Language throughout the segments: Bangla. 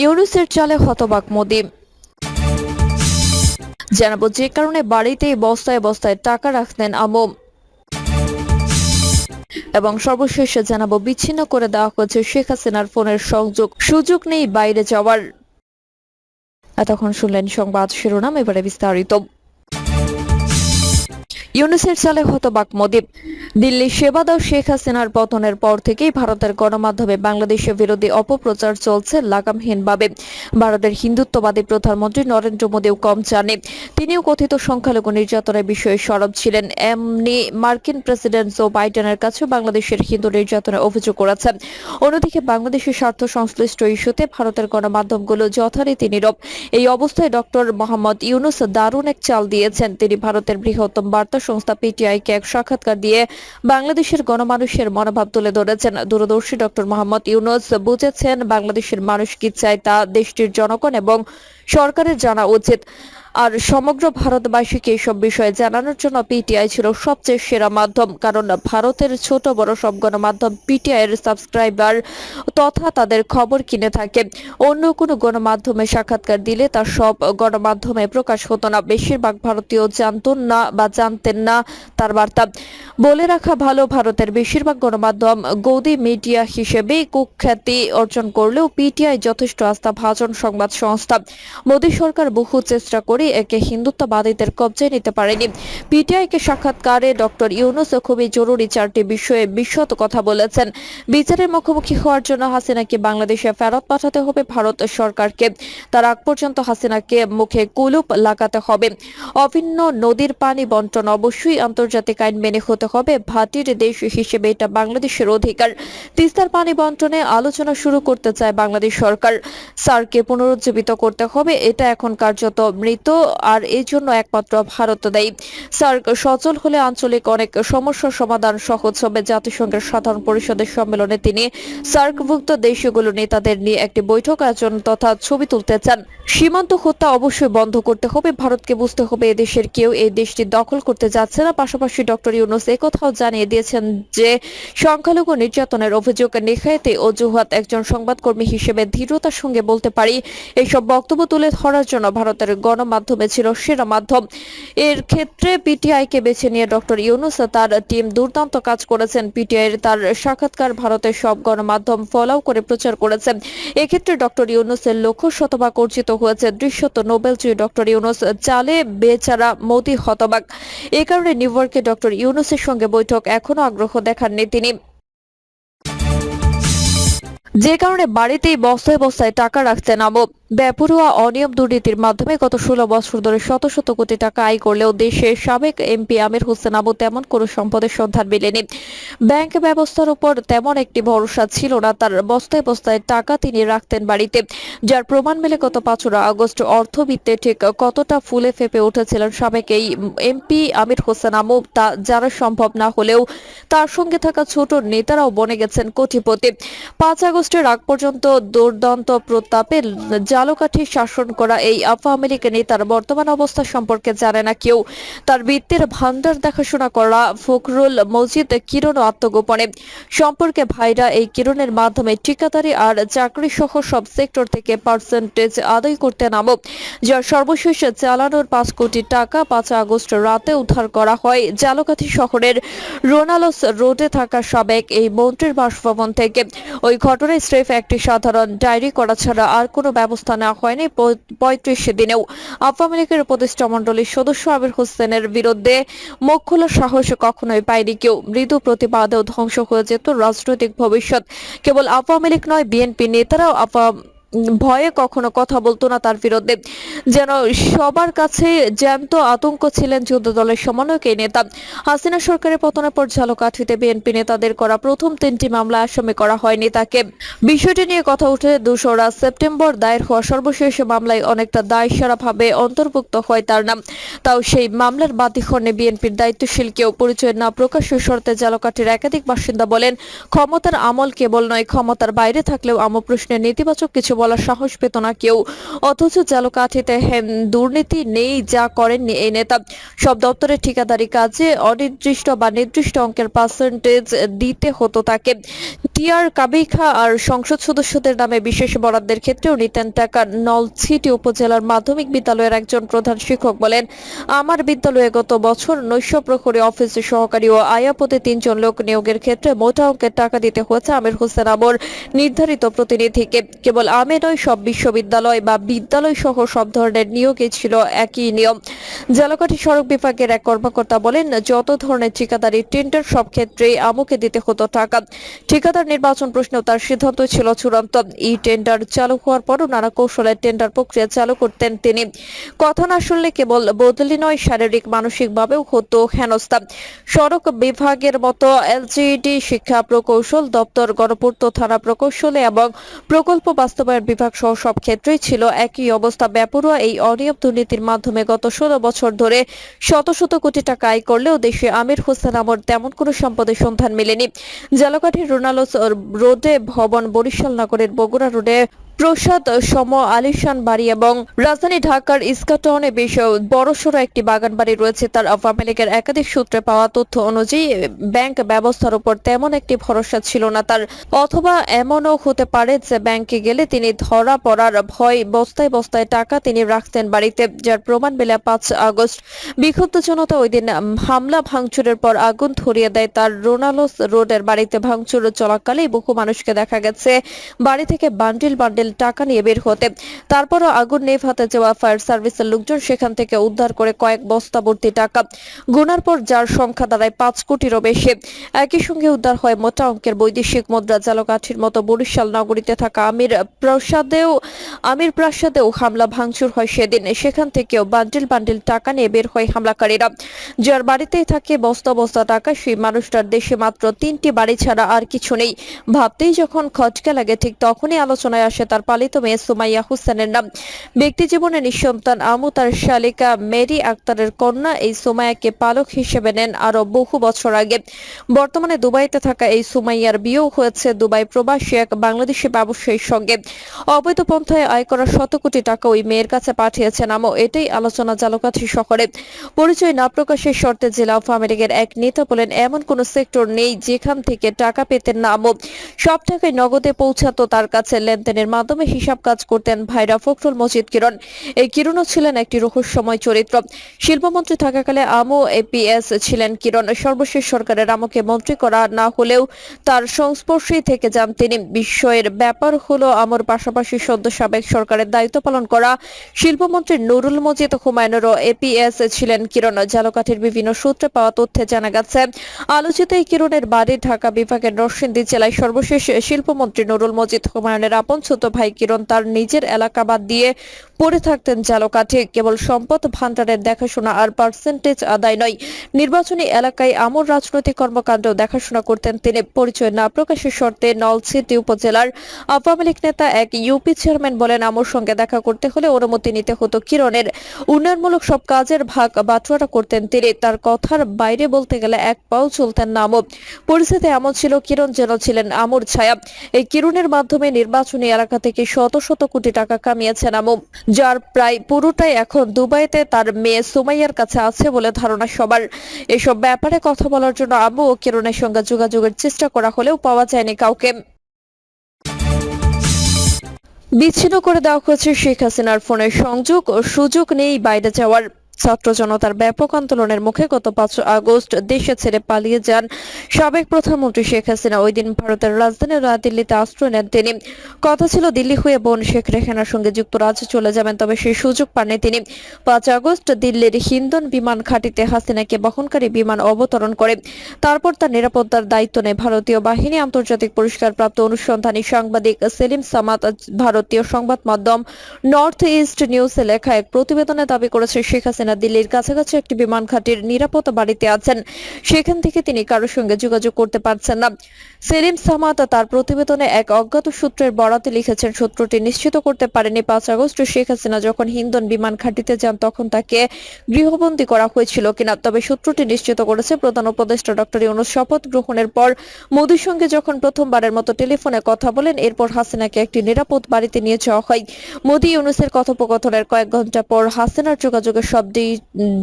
ইউনুসের চালে হতবাক মোদি। জানাব যে কারণে বাড়িতেই বস্তায় বস্তায় টাকা রাখতেন আমম এবং সর্বশেষে জানাব, বিচ্ছিন্ন করে দেওয়া হয়েছে শেখ হাসিনার ফোনের সংযোগ। সুযোগ নেই বাইরে যাওয়ার। এতক্ষণ শুনলেন সংবাদ শিরোনাম, এবারে বিস্তারিত। ইউনুসের চালে হতবাক মোদি দিল্লি সেবা দাও শেখ হাসিনার পতনের পর থেকেই ভারতের গণমাধ্যমে বাংলাদেশের বিরোধী অপপ্রচার চলছে লাগামহীনভাবে। ভারতের হিন্দুত্ববাদী প্রধানমন্ত্রী নরেন্দ্র মোদীও কম জানে। তিনিও কথিত সংখ্যালঘু নির্যাতনের বিষয়ে সরব ছিলেন। এমনি মার্কিন প্রেসিডেন্ট জো বাইডেনের কাছে বাংলাদেশের হিন্দু নির্যাতনের অভিযোগ করেছেন অন্যদিকে বাংলাদেশের স্বার্থ সংশ্লিষ্ট ইস্যুতে ভারতের গণমাধ্যমগুলো যথারীতি নীরব। এই অবস্থায় ডক্টর মোহাম্মদ ইউনুস দারুণ এক চাল দিয়েছেন। তিনি ভারতের বৃহত্তম বার্তা সংস্থা পিটিআইকে এক সাক্ষাৎকার দিয়ে বাংলাদেশের গণমানুষের মনোভাব তুলে ধরেছেন। দূরদর্শী ডক্টর মোহাম্মদ ইউনুস বুঝেছেন, বাংলাদেশের মানুষ কি চায় তা দেশটির জনগণ এবং সরকারের জানা উচিত। আর সমগ্র ভারতবাসীকে এসব বিষয়ে জানানোর জন্য পিটিআই ছিল সবচেয়ে সেরা মাধ্যম, কারণ ভারতের ছোট বড় সব গণমাধ্যম পিটিআই এর সাবস্ক্রাইবার তথা তাদের খবর কিনে থাকে। অন্য কোনো গণমাধ্যমে সাক্ষাৎকার দিলে তা সব গণমাধ্যমে প্রকাশ হতো না। বেশিরভাগ ভারতীয় জানতো না বা জানতেন না তার বার্তা। বলে রাখা ভালো, ভারতের বেশিরভাগ গণমাধ্যম গৌদি মিডিয়া হিসেবে কুখ্যাতি অর্জন করলেও পিটিআই যথেষ্ট আস্থা ভাজন সংবাদ সংস্থা। মোদী সরকার বহু চেষ্টা করে একে হিন্দুত্ববাদীদের কবজায় নিতে পারেনি। পিটিআইকে সাক্ষাৎকারে ডক্টর ইউনুস খুবই জরুরি চারটি বিষয়ে বিশদ কথা বলেছেন। বিচারের মুখোমুখি হওয়ার জন্য হাসিনাকে বাংলাদেশে ফেরত পাঠাতে হবে ভারত সরকারকে। তার আগ পর্যন্ত হাসিনাকে মুখে কুলুপ লাগাতে হবে। অভিন্ন নদীর পানি বন্টন অবশ্যই আন্তর্জাতিক আইন মেনে হতে হবে। ভাটির দেশ হিসেবে এটা বাংলাদেশের অধিকার। তিস্তার পানি বন্টনে আলোচনা শুরু করতে চায় বাংলাদেশ সরকার। সারকে পুনরুজ্জীবিত করতে হবে। এটা এখন কার্যত মৃত আর এই জন্য একমাত্র ভারত দায়ী। সার্ক সচল হলে আঞ্চলিক অনেক সমস্যার সমাধান সহজ হবে। জাতিসংঘের সাধারণ পরিষদের সম্মেলনে তিনি সার্কভুক্ত দেশগুলো নেতাদের নিয়ে একটি বৈঠক আয়োজন তথা ছবি তুলতে চান। সীমান্ত হত্যা অবশ্যই বন্ধ করতে হবে। ভারতকে বুঝতে হবে এদেশের কেউ এই দেশটি দখল করতে যাচ্ছে না। পাশাপাশি ডক্টর ইউনুস একথাও জানিয়ে দিয়েছেন যে, সংখ্যালঘু নির্যাতনের অভিযোগ নেখায়েতে অজুহাত একজন সংবাদকর্মী হিসেবে দৃঢ়তার সঙ্গে বলতে পারি। এইসব বক্তব্য তুলে ধরার জন্য ভারতের গণমাধ্যমে ছিল সেরা মাধ্যম। এর ক্ষেত্রে পিটিআই কে বেছে নিয়ে ডক্টর ইউনুস তার টিম দুর্দান্ত কাজ করেছেন। পিটিআই এর তার সাক্ষাৎকার ভারতের সব গণমাধ্যম ফলাও করে প্রচার করেছেন। এক্ষেত্রে ডক্টর ইউনুসের লক্ষ্য শতভাগ অর্জিত হয়েছে। দৃশ্যত নোবেলজয়ী ডক্টর ইউনুস চালে বেচারা মোদী হতবাক। এ কারণে নিউ ইয়র্কে ডক্টর ইউনুসের সঙ্গে বৈঠক এখনও আগ্রহ দেখাননি তিনি। যে কারণে বাড়িতেই বস্তায় বস্তায় টাকা রাখতেন আবু বেপরোয়া অনিয়ম দুর্নীতির মাধ্যমে গত ষোলো বছর ধরে শত শত কোটি টাকা আয় করলেও দেশের সাবেক এমপি আমির হোসেন আবু তেমন কোনো সম্পদের সন্ধান মেলেনি। ব্যাংক ব্যবস্থার উপর তেমন একটি ভরসা ছিল না, তার বস্তায় বস্তায় টাকা তিনি রাখতেন বাড়িতে। যার প্রমাণ মেলে গত পাঁচরা আগস্ট অর্থবিত্তে ঠিক কতটা ফুলে ফেপে উঠেছিলেন সাবেক এই এমপি আমির হোসেন আমু তা যারা সম্ভব না হলেও তার সঙ্গে থাকা ছোট নেতারাও বনে গেছেন কোটিপতি। পাঁচ আগস্টের আগ পর্যন্ত দুর্দান্ত প্রতাপে জালকাঠি শাসন করা এই আওয়ামী লীগ নেতার বর্তমান অবস্থা সম্পর্কে জানে না কেউ। তার বৃত্তের ভান্ডার দেখাশোনা করা ফখরুল মজিদ কিরণ আত্মগোপনে। সম্পর্কে ভাইরা এই কিরণের মাধ্যমে ঠিকাদারি আর চাকরি সহ সব সেক্টর থেকে পার্সেন্টেজ আদায় করতে নামক যার সর্বশেষ চালানোর পাঁচ কোটি টাকা পাঁচ আগস্ট রাতে উদ্ধার করা হয়। জালকাঠি শহরের রোনালস রোডে থাকা সাবেক এই মন্ত্রীর বাসভবন থেকে। ওই ঘটনায় স্রেফ একটি সাধারণ ডায়েরি করা ছাড়া আর কোনো ব্যবস্থা নেওয়া হয়নি পঁয়ত্রিশ দিনেও আওয়ামী লীগের উপদেষ্টা মন্ডলীর সদস্য আবির হোসেনের বিরুদ্ধে মুখ খোলার সাহস কখনোই পায়নি কেউ। মৃদু প্রতিবাদেও ধ্বংস হয়ে যেত রাজনৈতিক ভবিষ্যৎ। কেবল আওয়ামী লীগ নয়, বিএনপি নেতারাও আওয়াম ভয়ে কখনো কথা বলতো না তার বিরুদ্ধে। যেন সবার কাছে জ্যান্ত আতঙ্ক ছিলেন যুদ্ধ দলের সমন্বয়ক নেতা। হাসিনা সরকারের পতনের পর ঝালকাঠিতে বিএনপি নেতাদের করা প্রথম তিনটি মামলা আসামি করা হয়নি তাকে। বিষয়টি নিয়ে কথা উঠে দোসরা সেপ্টেম্বর দায়ের হওয়া সর্বশেষ মামলায় অনেকটা দায়সারা ভাবে অন্তর্ভুক্ত হয় তার নাম। তাও সেই মামলার বাদীক্ষণে বিএনপির দায়িত্বশীল কেউ পরিচয় না প্রকাশ্য শর্তে ঝালকাঠির একাধিক বাসিন্দা বলেন, ক্ষমতার আমল কেবল নয়, ক্ষমতার বাইরে থাকলেও আম প্রশ্নে নেতিবাচক কিছু বলার সাহস পেত না কেউ। অথচ জালকাঠিতে হেন দুর্নীতি নেই, যা করেননি এই নেতা। সব দপ্তরের ঠিকাদারি কাজে অনির্দিষ্ট বা নির্দিষ্ট অঙ্কের পার্সেন্টেজ দিতে হতো তাকে। টিআর কাবিখা আর সংসদ সদস্যদের নামে বিশেষ বরাদ্দের ক্ষেত্রেও নিতেন টাকা। নলছিটি উপজেলার মাধ্যমিক বিদ্যালয়ের একজন প্রধান শিক্ষক বলেন, আমার বিদ্যালয়ে গত বছর নৈশ প্রহরী অফিসে সহকারী ও আয়াপদে তিনজন লোক নিয়োগের ক্ষেত্রে মোটা অঙ্কের টাকা দিতে হয়েছে আমির হোসেন আমর নির্ধারিত প্রতিনিধিকে। কেবল আমে নয় সব বিশ্ববিদ্যালয় বা বিদ্যালয় সহ সব ধরনের নিয়োগে ছিল একই নিয়ম। জালকাঠি সড়ক বিভাগের এক কর্মকর্তা বলেন, যত ধরনের ঠিকাদারি টেন্ডার, সব ক্ষেত্রেই আমকে দিতে হতো টাকা। ঠিকাদার নির্বাচন প্রশ্নেও তার সিদ্ধান্ত ছিল চূড়ান্ত। ই টেন্ডার চালু হওয়ার পরও নানা কৌশলে টেন্ডার প্রক্রিয়া চালু করতেন তিনি। কথা না শুনলে কেবল বদলি নয়, শারীরিক, মানসিকভাবেও হতো হেনস্থা। সড়ক বিভাগের মতো এলজিডি শিক্ষা প্রকৌশল দপ্তর, গণপূর্ত থানা প্রকৌশলে এবং প্রকল্প বাস্তবায়ন বিভাগ সহ সব ক্ষেত্রেই ছিল একই অবস্থা। বেপরোয়া এই অনিয়ম দুর্নীতির মাধ্যমে গত ষোলো বছর ধরে শত শত কোটি টাকা আয় করলেও দেশে আমির হোসেন আমর তেমন কোনো সম্পদের সন্ধান মেলেনি। জালকাঠির রোনালোস রোডে ভবন বরিশাল নগরের বগুড়া রোডে প্রসাদ, সম আলিশান বাড়ি এবং রাজধানী ঢাকার ইস্কাটনে বেশ বড়সড় একটি বাগান বাড়ি রয়েছে। তার আওয়ামী লীগের একাধিক সূত্রে পাওয়া তথ্য অনুযায়ী, ব্যাংক ব্যবস্থার উপর তেমন একটি ভরসা ছিল না তার। অথবা এমনও হতে পারে যে ব্যাংকে গেলে তিনি ধরা পড়ার ভয় বস্তায় বস্তায় টাকা তিনি রাখতেন বাড়িতে, যার প্রমাণ মেলে পাঁচ আগস্ট। বিক্ষুব্ধ জনতা ওই দিন হামলা ভাঙচুরের পর আগুন ধরিয়ে দেয় তার রোনালোস রোডের বাড়িতে। ভাঙচুর চলাকালেই বহু মানুষকে দেখা গেছে, বাড়ি থেকে বান্ডিল বান্ডিল টাকা নিয়ে বের হতে। তারপরও আগুন নেভাতে যাওয়া ফায়ার সার্ভিসের লোকজন সেখান থেকে উদ্ধার করে কয়েক বস্তা ভর্তি টাকা। গুনার পর যার সংখ্যা দাঁড়ায় পাঁচ কোটিরও বেশি। একই সঙ্গে উদ্ধার হয় মোটা অঙ্কের বৈদেশিক মুদ্রা জালকাঠির মতো বরিশাল নগরীতে থাকা আমির প্রসাদেও আমির প্রাসাদেও হামলা ভাঙচুর হয় সেদিন। সেখান থেকেও বান্ডিল বান্ডিল টাকা নিয়ে বের হয় হামলাকারীরা। যার বাড়িতেই থাকে বস্তা বস্তা টাকা, সেই মানুষটার দেশে মাত্র তিনটি বাড়ি ছাড়া আর কিছু নেই। ভাবতেই যখন খটকা লাগে, ঠিক তখনই আলোচনায় আসে তার পালিত মেয়ে সুমাইয়া হোসেনের নাম। ব্যক্তি জীবনে নিঃসন্তান আমু, তার শালিকা মেরি আক্তারের কন্যা, এই সুমাইয়াকে পালক হিসেবে নেন আরও বহু বছর আগে। বর্তমানে দুবাইতে থাকা এই সুমাইয়ার বিয়েও হয়েছে দুবাই প্রবাসী এক বাংলাদেশি ব্যবসায়ীর সঙ্গে। অবৈধ পন্থায় আয় করা শত কোটি টাকা ওই মেয়ের কাছে পাঠিয়েছেন আমও এটাই আলোচনা জালকাঠি শহরে। পরিচয় না প্রকাশের শর্তে জেলা আওয়ামী লীগের এক নেতা বলেন, এমন কোন সেক্টর নেই যেখান থেকে টাকা পেতেন না আমও সব টাকায় নগদে পৌঁছাতো তার কাছে লেনদেনের মাধ্যমে হিসাব কাজ করতেন ভাইরা ফখরুল মজিদ কিরণ। এই কিরণও ছিলেন একটি রহস্যময় চরিত্র। শিল্পমন্ত্রী থাকাকালে আমও এপিএস ছিলেন কিরণ। সর্বশেষ সরকারের আমকে মন্ত্রী করা না হলেও তার সংস্পর্শেই থেকে যান তিনি। বিস্ময়ের ব্যাপার হলো আমর পাশাপাশি সদ্য সাবেক সরকারের দায়িত্ব পালন করা শিল্পমন্ত্রী নুরুল মজিদ হুমায়ুনেরও এপিএস ছিলেন কিরণ। জালকাঠির বিভিন্ন সূত্রে পাওয়া তথ্যে জানা গেছে, আলোচিত এই কিরণের বাড়ি ঢাকা বিভাগের নরসিংদী জেলায় সর্বশেষ শিল্পমন্ত্রী নুরুল মজিদ হুমায়ুনের আপন ছোট ভাই কিরণ তার নিজের এলাকা বাদ দিয়ে পড়ে থাকতেন জালকাঠি কেবল সম্পদ ভান্ডারের দেখাশোনা আর পার্সেন্টেজ আদায় নয়। নির্বাচনী এলাকায় আমর রাজনৈতিক কর্মকাণ্ড দেখাশোনা করতেন তিনি। পরিচয় না প্রকাশের শর্তে নলছিটি উপজেলার আওয়ামী লীগ নেতা এক ইউপি চেয়ারম্যান বলেন আমর সঙ্গে দেখা করতে হলে অনুমতি নিতে হতো কিরণের। উন্নয়নমূলক সব কাজের ভাগ বাটোয়ারা করতেন তিনি। তার কথার বাইরে বলতে গেলে এক পাও চলতেন না আমর পরিস্থিতি এমন ছিল, কিরণ যেন ছিলেন আমর ছায়া। এই কিরণের মাধ্যমে নির্বাচনী এলাকা থেকে শত শত কোটি টাকা কামিয়েছেন আমু, যার প্রায় পুরোটাই এখন দুবাইতে তার মেয়ে সুমাইয়ার কাছে আছে বলে ধারণা সবার। এসব ব্যাপারে কথা বলার জন্য আবু ও কিরণের সঙ্গে যোগাযোগের চেষ্টা করা হলেও পাওয়া যায়নি কাউকে। বিচ্ছিন্ন করে দেওয়া হয়েছে শেখ হাসিনার ফোনের সংযোগ ও সুযোগ নেই বাইরে যাওয়ার। ছাত্র জনতার ব্যাপক আন্দোলনের মুখে গত পাঁচ আগস্ট দেশে ছেড়ে পালিয়ে যান সাবেক প্রধানমন্ত্রী শেখ হাসিনা। ওই দিন ভারতের রাজধানী নয়াদিল্লিতে আশ্রয় নেন তিনি। কথা ছিল, দিল্লি হয়ে বোন শেখ রেহানার সঙ্গে যুক্তরাজ্যে চলে যাবেন, তবে সেই সুযোগ পাননি তিনি। পাঁচ আগস্ট দিল্লির হিন্দন বিমান ঘাঁটিতে হাসিনাকে বহনকারী বিমান অবতরণ করে। তারপর তার নিরাপত্তার দায়িত্ব নেয় ভারতীয় বাহিনী। আন্তর্জাতিক পুরস্কার প্রাপ্ত অনুসন্ধানী সাংবাদিক সেলিম সামাত ভারতীয় সংবাদ মাধ্যম নর্থ ইস্ট নিউজে লেখা এক প্রতিবেদনে দাবি করেছে, শেখ হাসিনা দিল্লির কাছাকাছি একটি বিমান ঘাঁটির নিরাপত্তা বাড়িতে আছেন। সেখান থেকে তিনি কারোর সঙ্গে যোগাযোগ করতে পারছেন না। সেলিম সামাত তার প্রতিবেদনে এক অজ্ঞাত সূত্রের বরাতে লিখেছেন সূত্রটি নিশ্চিত করতে পারেনি। পাঁচ আগস্ট শেখ হাসিনা যখন হিন্দন বিমান ঘাঁটিতে যান, তখন তাকে গৃহবন্দী করা হয়েছিল কিনা, তবে সূত্রটি নিশ্চিত করেছে প্রধান উপদেষ্টা ডক্টর ইউনুস। শপথ গ্রহণের পর মোদীর সঙ্গে যখন প্রথমবারের মতো টেলিফোনে কথা বলেন, এরপর হাসিনাকে একটি নিরাপদ বাড়িতে নিয়ে যাওয়া হয়। মোদী ইউনুসের কথোপকথনের কয়েক ঘণ্টা পর হাসিনার যোগাযোগের সব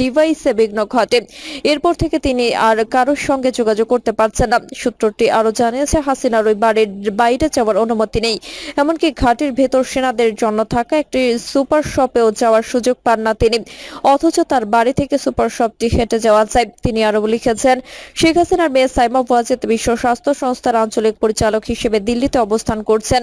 ডিভাইসে বিঘ্ন ঘটে। এরপর থেকে তিনি আর কারোর সঙ্গে যোগাযোগ করতে পারছেন না। সূত্রটি আরও জানিয়েছে, হাসিনার ওই বাড়ির বাইরে যাওয়ার অনুমতি নেই। এমনকি ঘাটির ভেতর সেনাদের জন্য থাকা একটি সুপার শপেও যাওয়ার সুযোগ পান না তিনি। অথচ তার বাড়ি থেকে সুপার শপটি হেঁটে যাওয়া যায়। তিনি আরও লিখেছেন, শেখ হাসিনার মেয়ে সাইমা ওয়াজেদ বিশ্ব স্বাস্থ্য সংস্থার আঞ্চলিক পরিচালক হিসেবে দিল্লিতে অবস্থান করছেন।